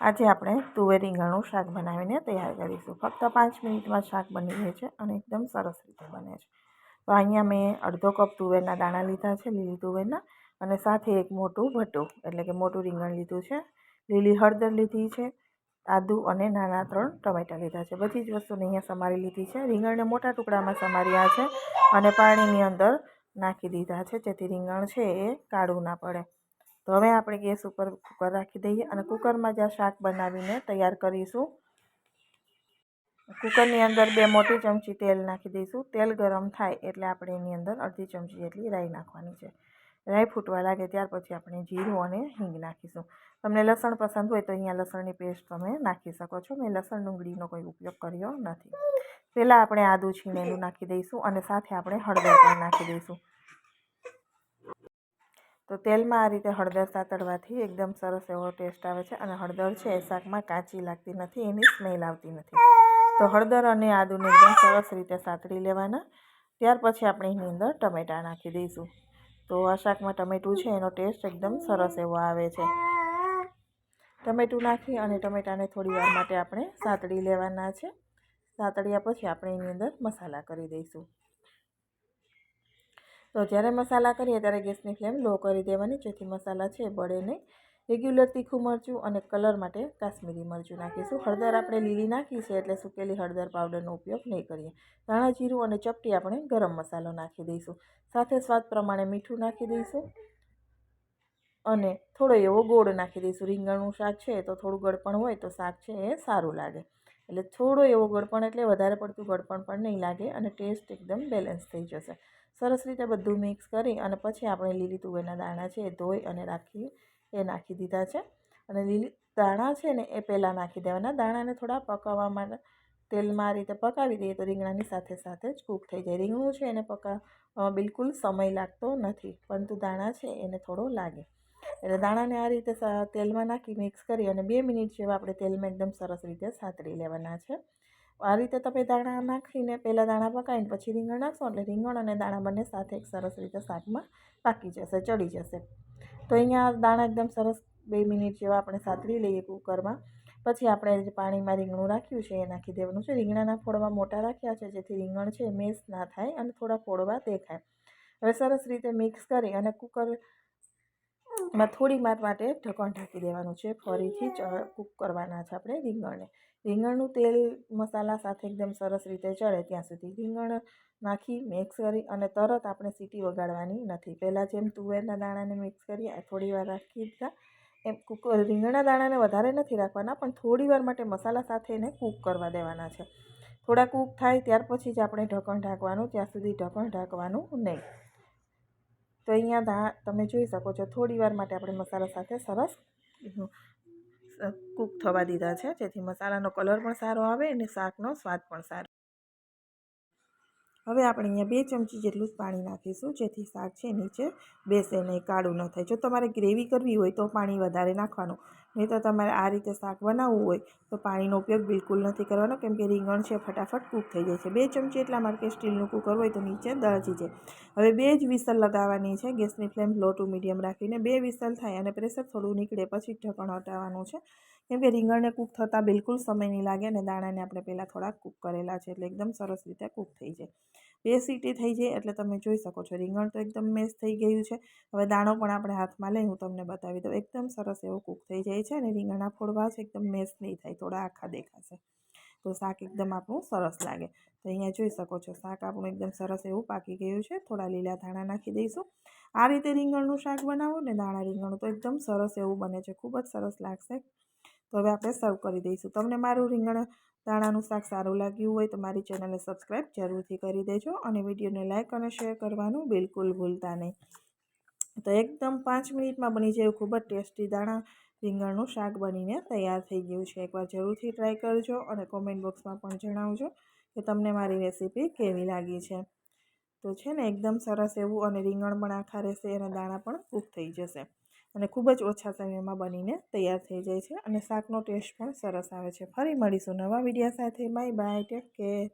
આજે આપણે તુવેર રીંગણનું શાક બનાવીને તૈયાર કરીશું. ફક્ત પાંચ મિનિટમાં શાક બની જાય છે અને એકદમ સરસ રીતે બને છે. તો અહીંયા મેં અડધો કપ તુવેરના દાણા લીધા છે, લીલી તુવેરના, અને સાથે એક મોટું ભટ્ટું એટલે કે મોટું રીંગણ લીધું છે. લીલી હળદર લીધી છે, આદુ અને નાના ત્રણ ટમેટાં લીધા છે. બધી જ વસ્તુને અહીંયા સમારી લીધી છે. રીંગણને મોટા ટુકડામાં સમાર્યા છે અને પાણીની અંદર નાખી દીધા છે. જેથી રીંગણ છે એ કાળું ના પડે. તો હવે આપણે ગેસ ઉપર કુકર રાખી દઈએ અને કુકરમાં જ આ શાક બનાવીને તૈયાર કરીશું. કુકરની અંદર બે મોટી ચમચી તેલ નાખી દઈશું. તેલ ગરમ થાય એટલે આપણે એની અંદર અડધી ચમચી જેટલી રાઈ નાખવાની છે. રાઈ ફૂટવા લાગે ત્યાર પછી આપણે જીરું અને હિંગ નાખીશું. તમને લસણ પસંદ હોય તો અહીંયા લસણની પેસ્ટ તમે નાખી શકો છો. મેં લસણ ડુંગળીનો કોઈ ઉપયોગ કર્યો નથી. પહેલાં આપણે આદું છીણેલું નાખી દઈશું અને સાથે આપણે હળદર પણ નાખી દઈશું. તો તેલમાં આ રીતે હળદર સાતડવાથી એકદમ સરસ એવો ટેસ્ટ આવે છે અને હળદર છે એ શાકમાં કાચી લાગતી નથી, એની સ્મેલ આવતી નથી. તો હળદર અને આદુને એકદમ સરસ રીતે સાતળી લેવાના. ત્યાર પછી આપણે એની અંદર ટમેટાં નાખી દઈશું. તો આ શાકમાં ટમેટું છે એનો ટેસ્ટ એકદમ સરસ એવો આવે છે. ટમેટું નાખી અને ટમેટાને થોડી વાર માટે આપણે સાતળી લેવાના છે. સાતળ્યા પછી આપણે એની અંદર મસાલા કરી દઈશું. તો જ્યારે મસાલા કરીએ ત્યારે ગેસની ફ્લેમ લો કરી દેવાની જેથી મસાલા છે બળે નહીં. રેગ્યુલર તીખું મરચું અને કલર માટે કાશ્મીરી મરચું નાખીશું. હળદર આપણે લીલી નાખી છે એટલે સૂકેલી હળદર પાવડરનો ઉપયોગ નહીં કરીએ. ધાણા જીરું અને ચપટી આપણે ગરમ મસાલો નાખી દઈશું. સાથે સ્વાદ પ્રમાણે મીઠું નાખી દઈશું. અને થોડો એવો ગોળ નાખી દઈશું. રીંગણનું શાક છે તો થોડું ગળપણ હોય તો શાક છે એ સારું લાગે. એટલે થોડો એવો ગળપણ એટલે વધારે પડતું ગળપણ પણ નહીં લાગે અને ટેસ્ટ એકદમ બેલેન્સ થઈ જશે. સરસ રીતે બધું મિક્સ કરી અને પછી આપણે લીલી તુવેરના દાણા છે એ ધોઈ અને રાખી, એ નાખી દીધા છે. અને લીલી દાણા છે ને એ પહેલાં નાખી દેવાના. દાણાને થોડા પકાવવા માટે તેલમાં આ રીતે પકાવી દઈએ તો રીંગણાની સાથે સાથે જ કૂક થઈ જાય. રીંગણું છે એને પકા બિલકુલ સમય લાગતો નથી, પરંતુ દાણા છે એને થોડો લાગે. એટલે દાણાને આ રીતે તેલમાં નાખી મિક્સ કરી અને બે મિનિટ જેવા આપણે તેલમાં એકદમ સરસ રીતે સાતરી લેવાના છે. આ રીતે તમે દાણા નાખીને પહેલાં દાણા પકાવીને પછી રીંગણ નાખશો એટલે રીંગણ અને દાણા બંને સાથે એક સરસ રીતે શાકમાં પાકી જશે, ચડી જશે. તો અહીંયા દાણા એકદમ સરસ બે મિનિટ જેવા આપણે સાતરી લઈએ કુકરમાં. પછી આપણે જે પાણીમાં રીંગણું રાખ્યું છે એ નાખી દેવાનું છે. રીંગણાના ફોડવા મોટા રાખ્યા છે જેથી રીંગણ છે મેસ ના થાય અને થોડા ફોડવા દેખાય. હવે સરસ રીતે મિક્સ કરી અને કુકરમાં થોડી વાર માટે ઢક્કણ ઢાંકી દેવાનું છે. ફરીથી કૂક કરવાના છે આપણે રીંગણને. રીંગણનું તેલ મસાલા સાથે એકદમ સરસ રીતે ચડે ત્યાં સુધી. રીંગણ નાખી મિક્સ કરી અને તરત આપણે સીટી વગાડવાની નથી. પહેલાં જેમ તુવેરના દાણાને મિક્સ કરીએ થોડી વાર રાખી દીધા. એમ કૂક રીંગણના દાણાને વધારે નથી રાખવાના, પણ થોડી વાર માટે મસાલા સાથે એને કૂક કરવા દેવાના છે. થોડા કૂક થાય ત્યાર પછી જ આપણે ઢક્કણ ઢાંકવાનું, ત્યાં સુધી ઢક્કણ ઢાંકવાનું નહીં. તો અહીંયા તમે જોઈ શકો છો, થોડી વાર માટે આપણે મસાલા સાથે સરસ કૂક થવા દીધા છે. જેથી મસાલાનો કલર પણ સારો આવે અને શાકનો સ્વાદ પણ સારો હવે આપણે અહીંયા બે ચમચી જેટલું જ પાણી નાખીશું, જેથી શાક છે નીચે બેસે નહીં, કાળું ન થાય. જો તમારે ગ્રેવી કરવી હોય તો પાણી વધારે નાખવાનું. નહીં તો તમારે આ રીતે શાક બનાવવું હોય, તો પાણીનો ઉપયોગ બિલકુલ નથી કરવાનો, કેમ કે રીંગણ છે ફટાફટ કૂક થઈ જાય છે. બે ચમચી એટલા માટે સ્ટીલનું કુકર હોય તો નીચે દળજી જાય. હવે બે જ વિસલ લગાવવાની છે, ગેસની ફ્લેમ લો ટુ મીડિયમ રાખીને બે વિસલ થાય અને પ્રેશર થોડું નીકળે પછી ઢક્કણ હટાવવાનું છે. કેમ કે રીંગણને કૂક થતાં બિલકુલ સમય નહીં લાગે અને દાણાને આપણે પહેલાં થોડા કૂક કરેલા છે એટલે એકદમ સરસ રીતે કૂક થઈ જાય. બે સીટી થઈ જાય એટલે તમે જોઈ શકો છો રીંગણ તો એકદમ મેશ થઈ ગયું છે. હવે દાણો પણ આપણે હાથમાં લઈ હું તમને બતાવી દઉં. એકદમ સરસ એવો કૂક થઈ જાય છે અને રીંગણના ફોડવા છે એકદમ મેશ નહીં થાય, થોડા આખા દેખાશે. તો શાક એકદમ આપણું સરસ લાગે. તો અહીંયા જોઈ શકો છો શાક આપણું એકદમ સરસ એવું પાકી ગયું છે. થોડા લીલા ધાણા નાખી દઈશું. આ રીતે રીંગણનું શાક બનાવો ને દાણા રીંગણનું તો એકદમ સરસ એવું બને છે. ખૂબ જ સરસ લાગશે. તો હવે આપણે સર્વ કરી દઈશું. તમને મારું રીંગણ દાણાનું શાક સારું લાગ્યું હોય તો મારી ચેનલને સબસ્ક્રાઈબ જરૂરથી કરી દેજો અને વિડીયોને લાઇક અને શેર કરવાનું બિલકુલ ભૂલતા નહીં. તો એકદમ પાંચ મિનિટમાં બની જાય ખૂબ જ ટેસ્ટી દાણા રીંગણનું શાક બનીને તૈયાર થઈ ગયું છે. એકવાર જરૂરથી ટ્રાય કરજો અને કોમેન્ટ બોક્સમાં પણ જણાવજો કે તમને મારી રેસીપી કેવી લાગી છે. તો છે ને, એકદમ સરસ એવું અને રીંગણ પણ આખા રહેશે અને દાણા પણ કૂક થઈ જશે. અને ખૂબ જ ઓછા સમયમાં બનીને તૈયાર થઈ જાય છે અને શાકનો ટેસ્ટ પણ સરસ આવે છે. ફરી મળીશું નવા વિડીયા સાથે. Bye bye. Take care.